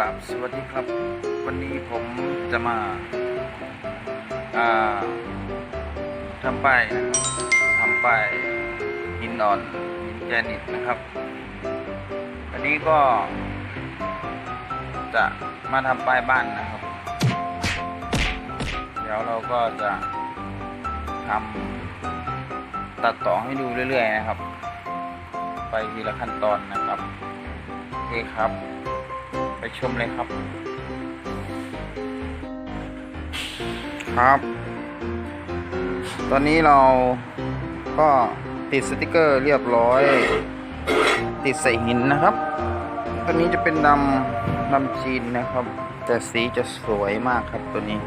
ราบสวัสดีครับ วันนี้ผมจะมาาทำป้ายนะครับทำป้ายหินอ่อนหินแกรนิตนะครับวันนี้ก็ จะมาทำป้ายบ้านนะครับ เดี๋ยวเราก็จะทำตัดต่อให้ดูเรื่อย ๆ นะครับ ไปทีละขั้นตอนนะครับโอเคครับ ไปชมเลยครับ ครับ ตอนนี้เราก็ติดสติกเกอร์เรียบร้อย ติดใส่หินนะครับ ตัวนี้จะเป็นดำดำจีนนะครับ แต่สีจะสวยมากครับตัวนี้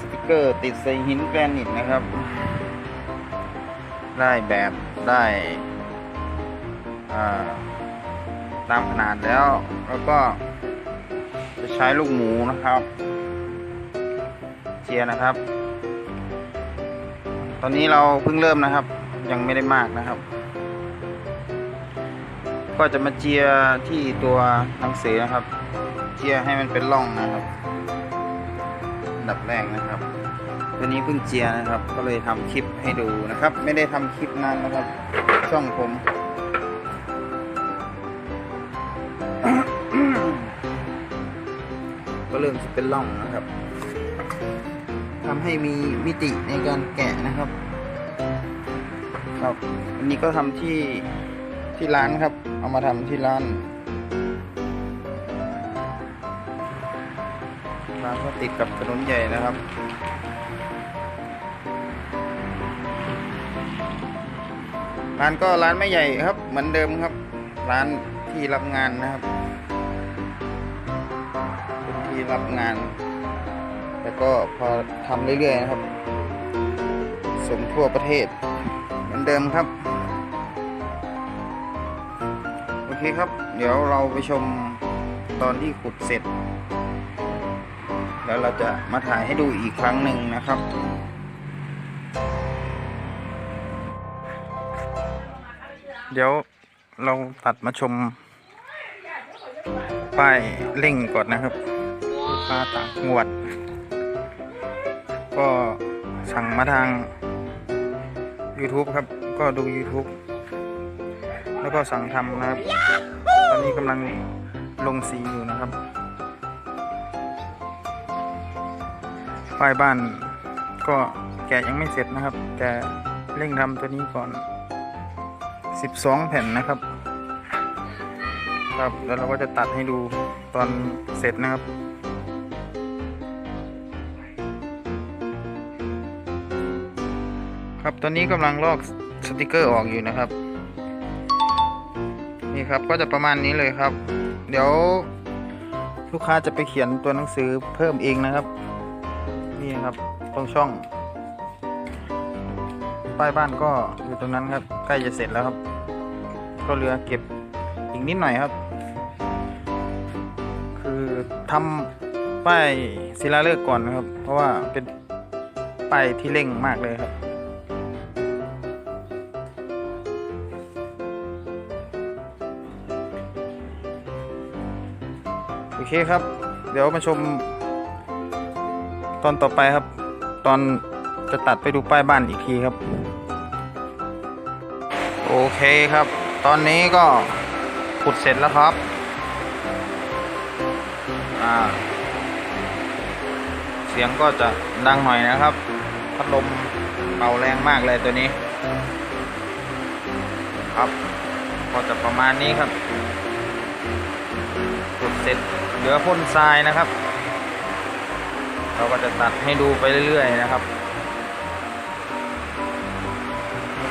สติกเกอร์ติดใส่หินแกรนิตนะครับ ได้แบบได้อ่า ตามขนาดแล้ว แล้วก็จะใช้ลูกหมูนะครับเชียนะครับ ตอนนี้เราเพิ่งเริ่มนะครับ ยังไม่ได้มากนะครับ ก็จะมาเจียที่ตัวหนังสือนะครับ เจียให้มันเป็นร่องนะครับดับแรกนะครับตัวนี้เพิ่งเจียนะครับ ก็เลยทำคลิปให้ดูนะครับ ไม่ได้ทำคลิปนานนะครับ ช่องผม ก็เริ่มจะเป็นร่องนะครับทำให้มีมิติในการแกะนะครับ ครับอันนี้ก็ทำที่ที่ร้านครับ เอามาทำที่ร้านร้านก็ติดกับถนนใหญ่นะครับร้านก็ร้านไม่ใหญ่ครับ เหมือนเดิมครับ ร้านที่รับงานนะครับ ที่รับงานแต่ก็พอทำเรื่อยๆนะครับ ส่งทั่วประเทศ เหมือนเดิมครับ โอเคครับ เดี๋ยวเราไปชมตอนที่ขุดเสร็จ แล้วเราจะมาถ่ายให้ดูอีกครั้งหนึ่งนะครับเดี๋ยวเราตัดมาชมป้ายเร่งก่อนนะครับ ค้าต่างจังหวัด ก็สั่งมาทาง YouTube ครับ ก็ดู YouTube แล้วก็สั่งทำนะครับ ตอนนี้กำลังลงสีอยู่นะครับป้ายบ้านก็แกะยังไม่เสร็จนะครับ แต่เร่งทำตัวนี้ก่อน 12 แผ่นนะครับ ครับแล้วเราก็จะตัดให้ดูตอนเสร็จนะครับ ครับตอนนี้กำลังลอกสติกเกอร์ออกอยู่นะครับ นี่ครับก็จะประมาณนี้เลยครับ เดี๋ยวลูกค้าจะไปเขียนตัวหนังสือเพิ่มเองนะครับ นี่นะครับตรงช่อง ป้ายบ้านก็อยู่ตรงนั้นครับ ใกล้จะเสร็จแล้วครับ ก็เหลือเก็บอีกนิดหน่อยครับ คือทำป้ายศิลาฤกษ์ก่อนนะครับ เพราะว่าเป็นป้ายที่เร่งมากเลยครับ เคครับ เดี๋ยวมาชม ตอนต่อไปครับ ตอนจะตัดไปดูป้ายบ้านอีกทีครับ โอเคครับ ตอนนี้ก็ขุดเสร็จแล้วครับ อ่า เสียงก็จะดังหน่อยนะครับพัดลมเป่าแรงมากเลยตัวนี้ ครับ ก็จะประมาณนี้ครับ ขุดเสร็จเหลือพ่นทรายนะครับ เราก็จะตัดให้ดูไปเรื่อยๆนะครับ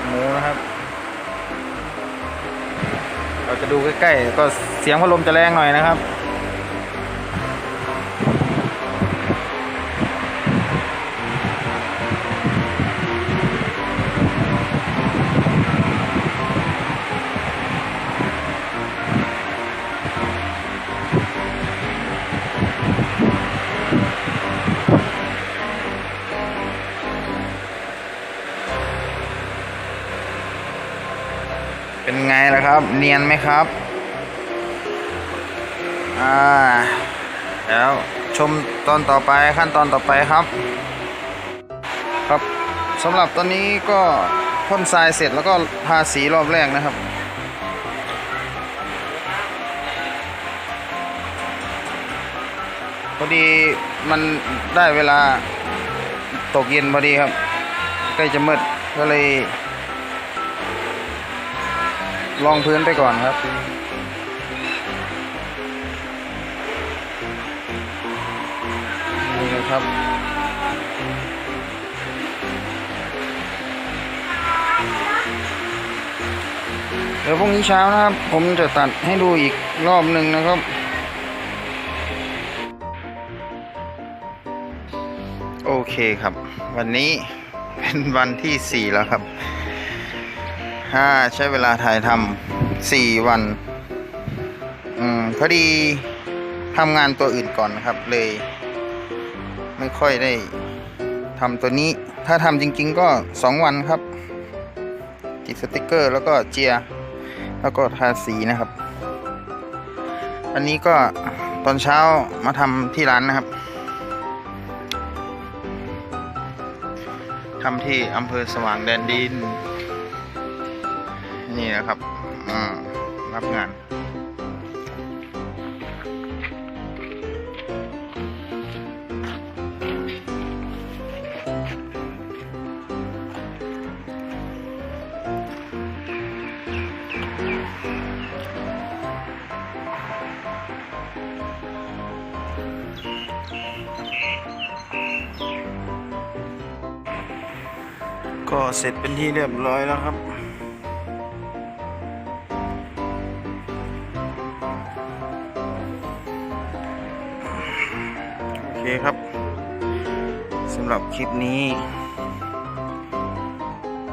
หมูนะครับ เราจะดูใกล้ๆก็เสียงพัดลมจะแรงหน่อยนะครับ เป็นไงล่ะครับ เนียนไหมครับ อ่า แล้วชมตอนต่อไปขั้นตอนต่อไปครับ ครับสำหรับตอนนี้ก็พ่นทรายเสร็จแล้วก็ทาสีรอบแรกนะครับพอดีมันได้เวลาตกเย็นพอดีครับ ใกล้จะมืดก็เลย ลองพื้นไปก่อนครับ นี่นะครับ เดี๋ยวพรุ่งนี้เช้านะครับ ผมจะตัดให้ดูอีกรอบหนึ่งนะครับ โอเคครับ วันนี้เป็นวันที่สี่แล้วครับ ถ้าใช้เวลาถ่ายทำสี่วันอพอดีทำงานตัวอื่นก่อนนะครับ เลย ไม่ค่อยได้ทำตัวนี้ ถ้าทำจริง ๆ ก็สองวันครับ ติดสติกเกอร์แล้วก็เจีย แล้วก็ทาสีนะครับ อันนี้ก็ตอนเช้ามาทำที่ร้านนะครับทำที่อำเภอสว่างแดนดิน นี่นะครับอืมรับงานก็เสร็จเป็นที่เรียบร้อยแล้วครับ เคครับสำหรับคลิปนี้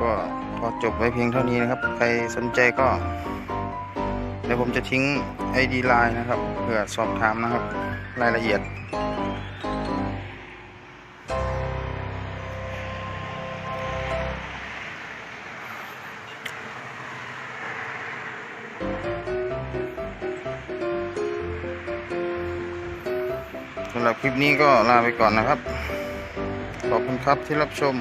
ก็พอจบไว้เพียงเท่านี้นะครับ ใครสนใจก็เดี๋ยวผมจะทิ้ง ID Line นะครับเพื่อสอบถามนะครับ รายละเอียด สำหรับคลิปนี้ก็ลาไปก่อนนะครับ ขอบคุณครับที่รับชม